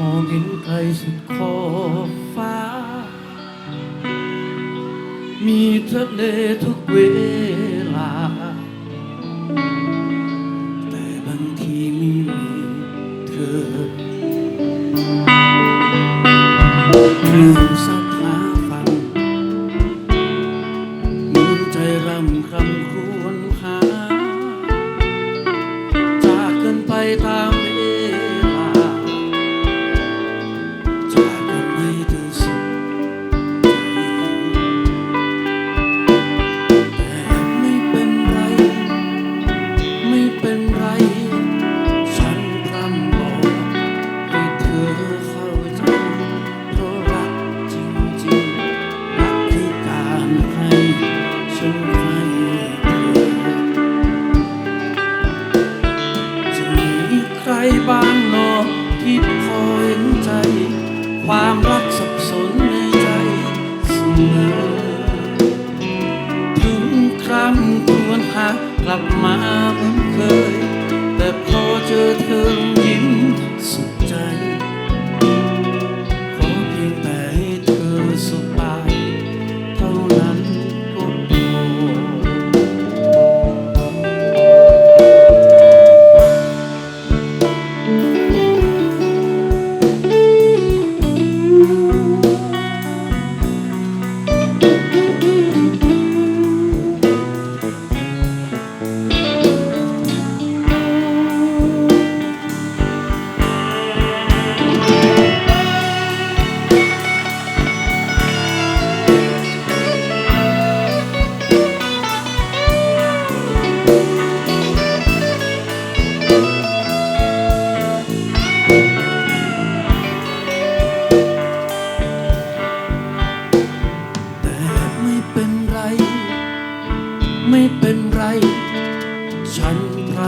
มองเห็นไกลสุดขอบฟ้า มีทะเลทุกเว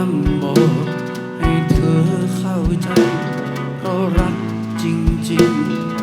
ร่ำบอกให้เธอเข้าใจเพราะรักจริงๆ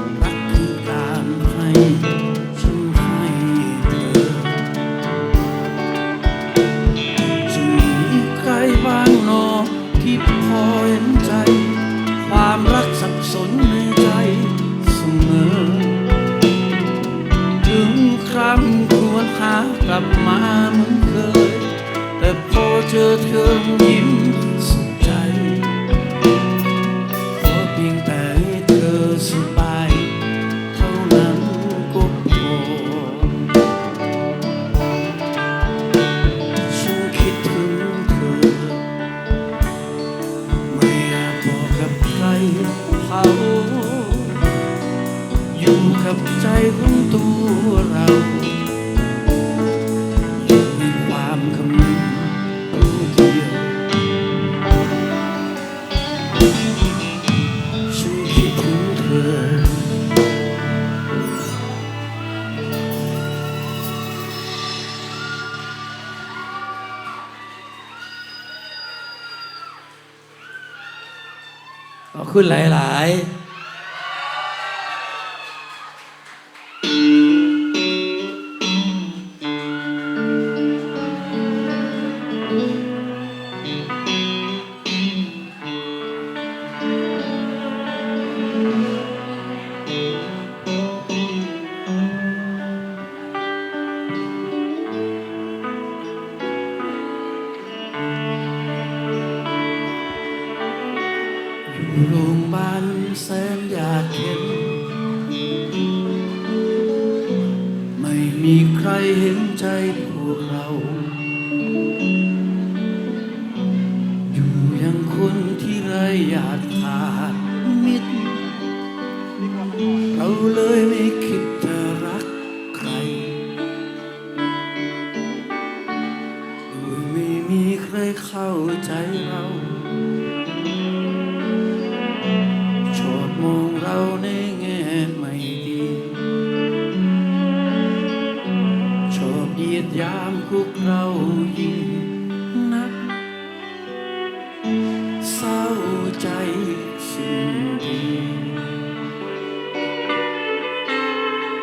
ขึ้นหลายีใครเข้าใจเราชอบมองเราในแง่ไม่ดีชอบเยียดยามคุกเรายิ่งนัก เศร้าใจสิ่งดี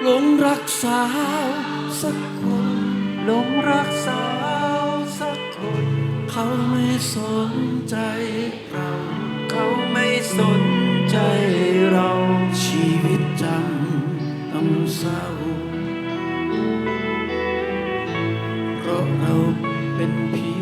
หลงรักสาวสักคนหลงรักสาว ไม่สนใจเรา เขาไม่สนใจเราชีวิตจำต้องเศร้าเพราะเราเป็นพี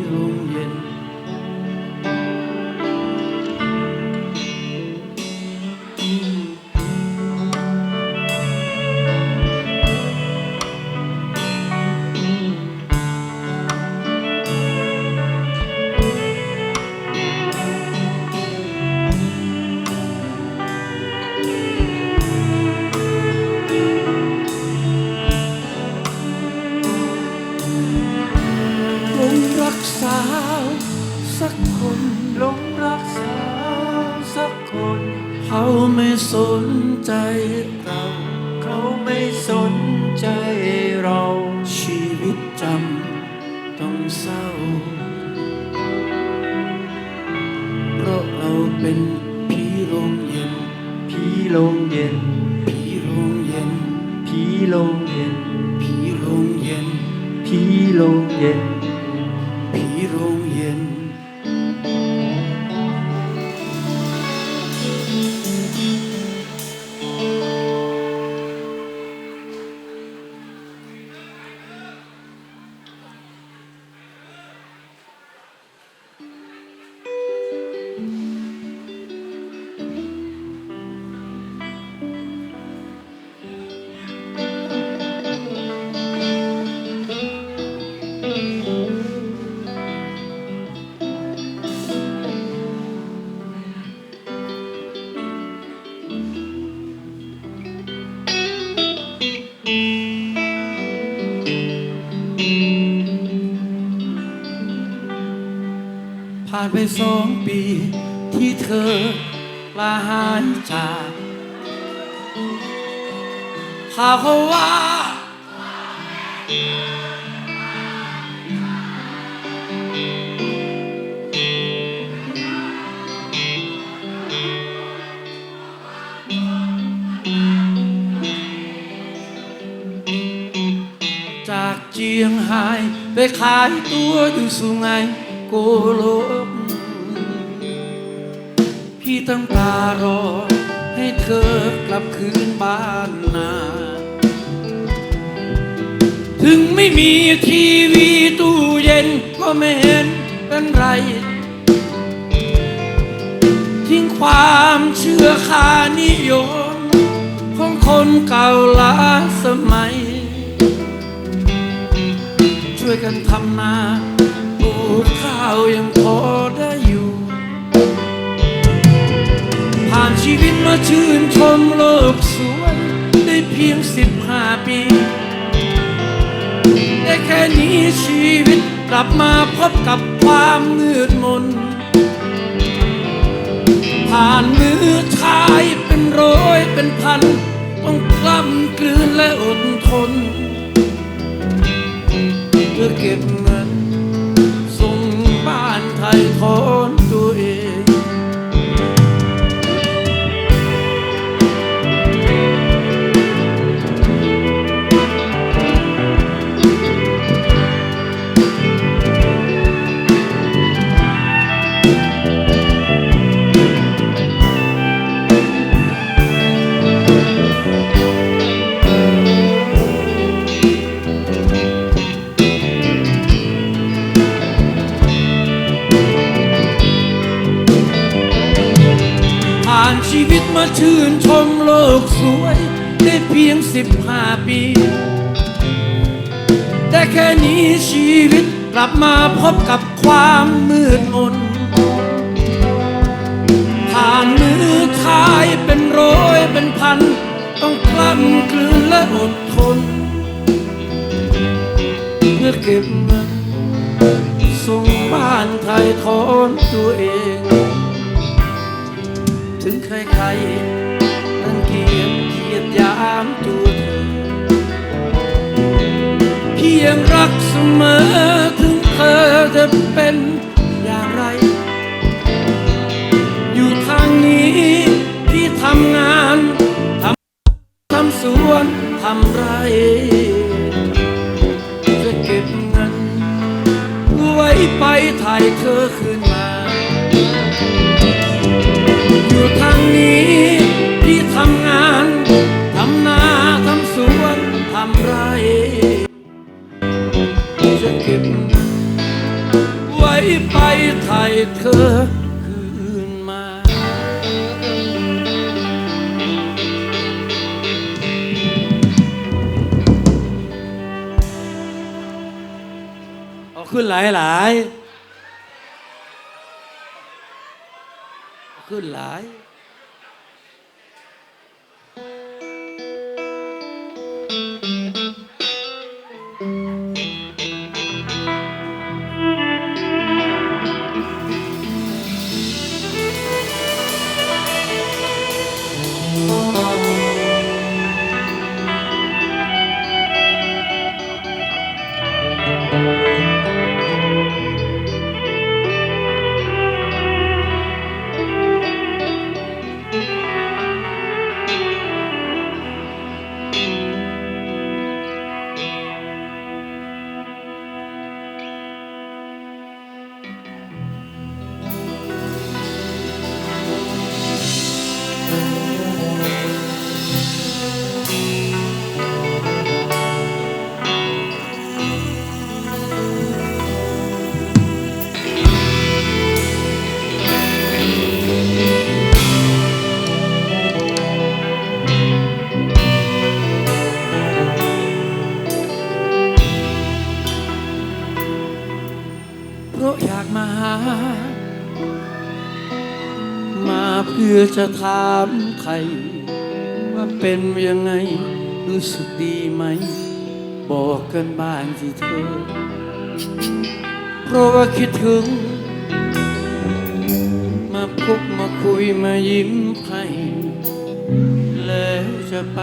ใจเราชีวิตจำต้องเศร้า เพราะเราเป็นผีโรงเย็น ผีโลงเย็น ผีโรงเย็น ผีโลงเย็น ผีโรงเย็น ผีโลงเย็นานไปสองปี ที่เธอลาหายจากข่าวเขาว่า จากเจียงไฮ้ไปขายตัวอยู่สุไงโกโล กพี่ตั้งตารอ ให้เธอกลับคืนบ้านนา ถึงไม่มีทีวีตู้เย็นก็ไม่เห็นเป็นไร ทิ้งความเชื่อคานิยม ของคนเก่าล้าสมัย ช่วยกันทำนา ชีวิตมาชื่นชมโลกสวย ได้เพียงสิบห้าปี ได้แค่นี้ชีวิตกลับมาพบกับความมืดมน ผ่านมือชายเป็นร้อยเป็นพัน ต้องกล้ำกลืนและอดทน เพื่อเก็บเงินส่งบ้านไทยทน สิบห้าปี แต่แค่นี้ชีวิตกลับมาพบกับความมืดมนผ่านมือชายเป็นร้อยเป็นพัน ต้องกล้ำกลืนและอดทน เพื่อเก็บเงินส่งบ้านไทยทอนตัวเอง ถึงใครๆามตัวเธอเพียงรักเสมอถึงเธอจะเป็นอย่างไร อยู่ทางนี้ที่ทำงานทำทำสวนทำไรจะเก็บเงินไว้ไปถ่ายเธอคืนมาอยู่ทางนี้ที่ทำงานทำนาทำสวน ไปถ่เธอคืนมา เอาขึ้นหลายหลาย ขึ้นหลาย ราะอยากมาหา มาเพื่อจะถามใคร ว่าเป็นยังไงรู้สึกดีไหม บอกกันบ้างสิเธอ เพราะว่าคิดถึง มาพบมาคุยมายิ้มให้แล้วจะไป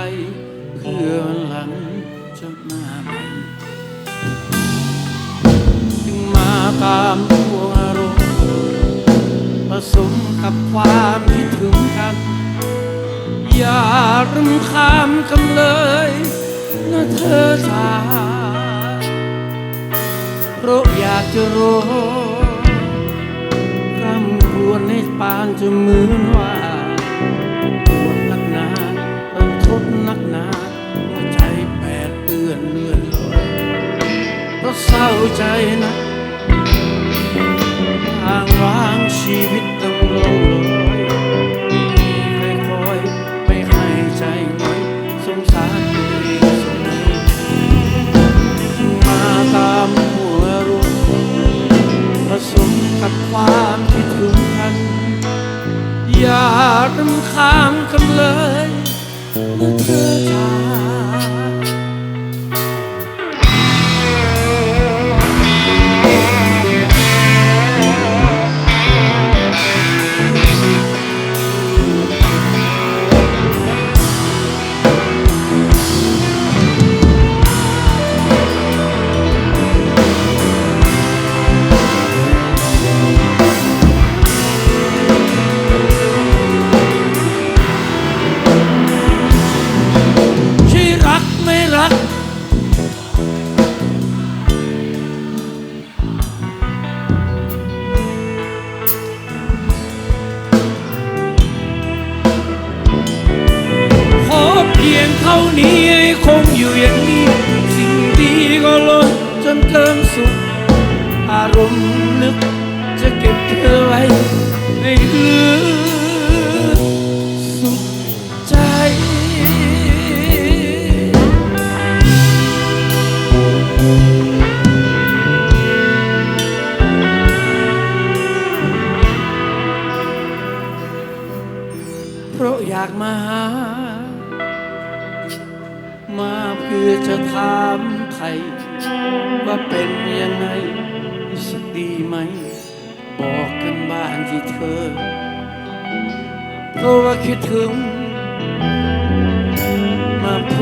เพื่อนหลัง งมามหัวอารมณ์ผสมกับความคิดถึงกัน อย่ารำคาญกันเลยนะเธอจ๋าเพราะอยากจะรู้รำครวญในปานจะเหมือนว่าปวดนักหนารันทดนักหนาหัวใจแปดเปื้อนเลื่อนลอยเพราะเศร้าใจนะ ชีวิตต้องลงลอยไม่มีใครคอยไม่ให้ใจหน่อยสงสารตัวเองเสมอมาตามหัวรุ่งผสมกับความคิดถึงกัน อย่ารำคาญกันเลยนะเธอจาที่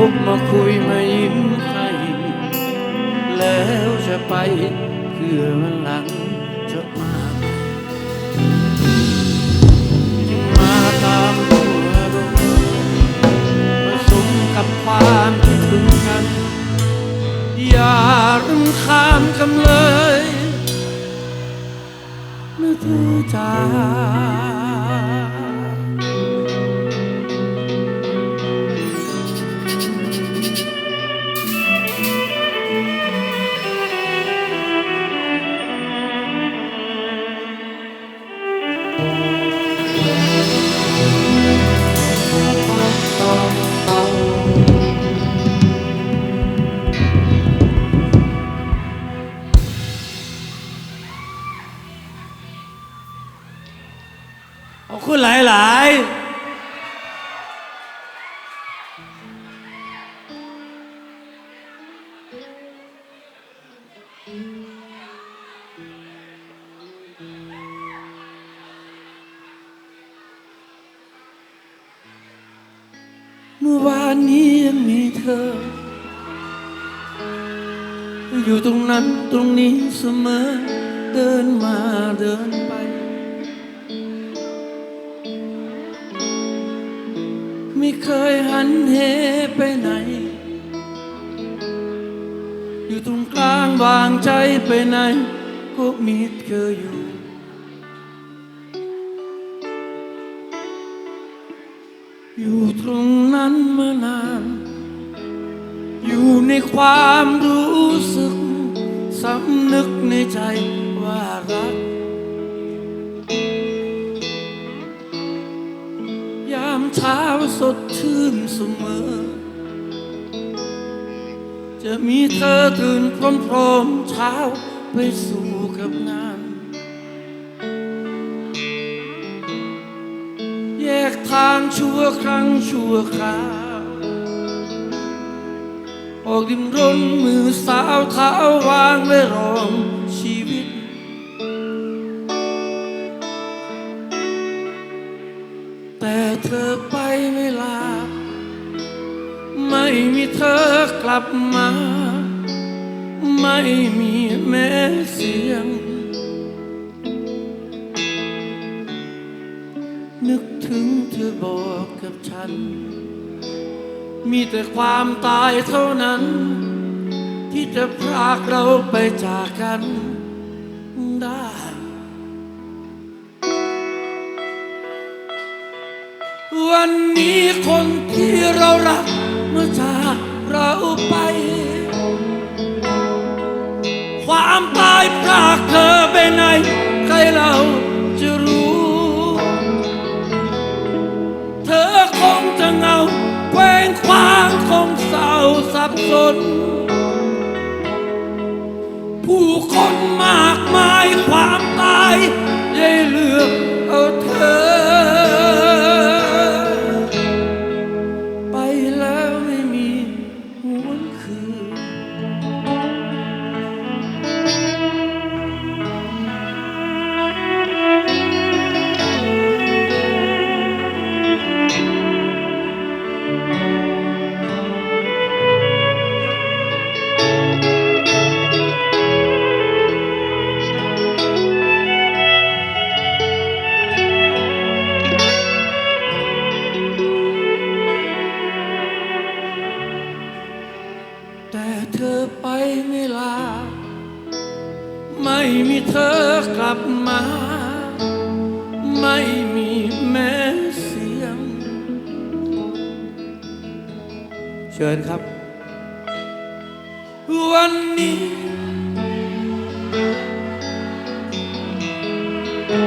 พบมาคุยมายิ้มให้แล้วจะไปเพื่อวันหลังจะมาใหม่จึงมาตามหัวลมผสมกับความคิดถึงกัน อย่ารำคาญกันเลยนะเธอจ๋า เสมอ เดินมาเดินไป ไม่เคยหันเหไปไหน อยู่ตรงกลางวางใจไปไหน ก็มีเธออยู่ อยู่ตรงนั้นมานาน อยู่ในความรู้ สำนึกในใจว่ารัก ยามเช้าสดชื่นเสมอ จะมีเธอตื่นพร้อมๆเช้าไปสู่กับงาน แยกทางชั่วครั้งชั่วคราว ออกดิมรนมือสาวเท้าวางไว้รองชีวิต แต่เธอไปเวลา ไม่มีเธอกลับมา ไม่มีแม้เสียง นึกถึงเธอบอกกับฉัน มีแต่ความตายเท่านั้น ที่จะพรากเราไปจากกันได้วันนี้คนที่เรารักเมื่อจากเราไป ความตายพรากเธอไปไหนใครเราจะรู้ สน ผู้คนมากมายความตายได้เลือกเอาเธอ เธอ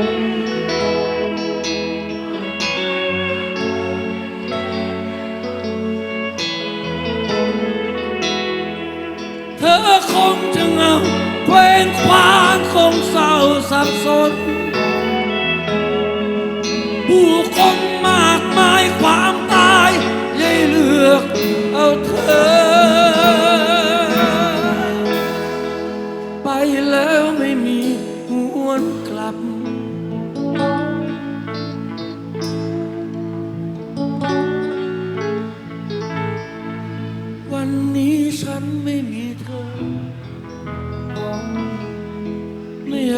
คงจะเงาเคว้งคว้างคงเศร้าสับสน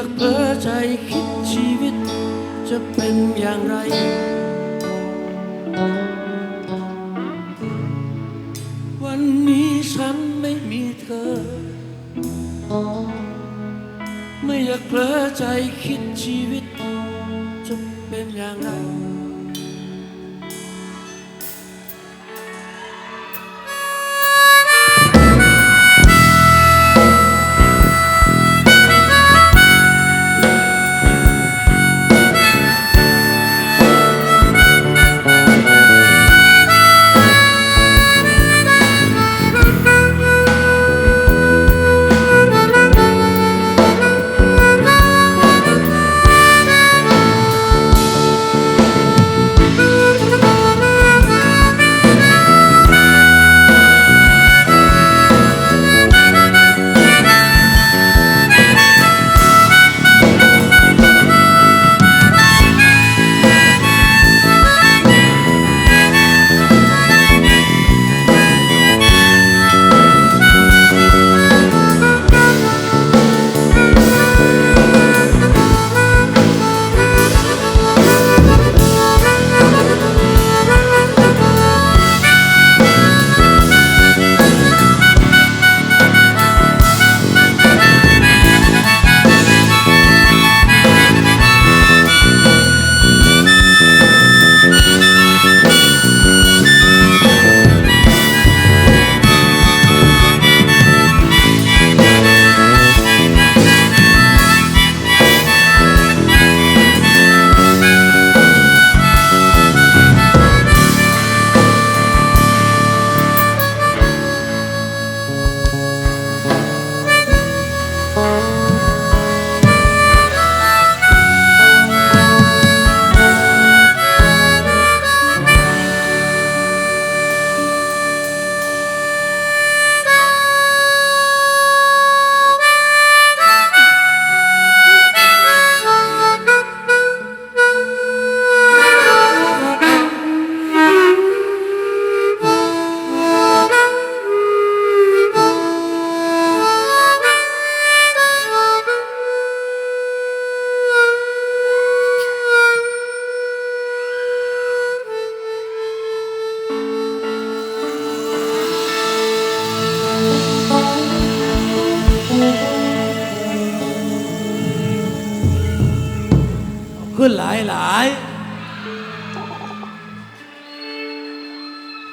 ากเผลอใจคิดชีวิตจะเป็นอย่างไร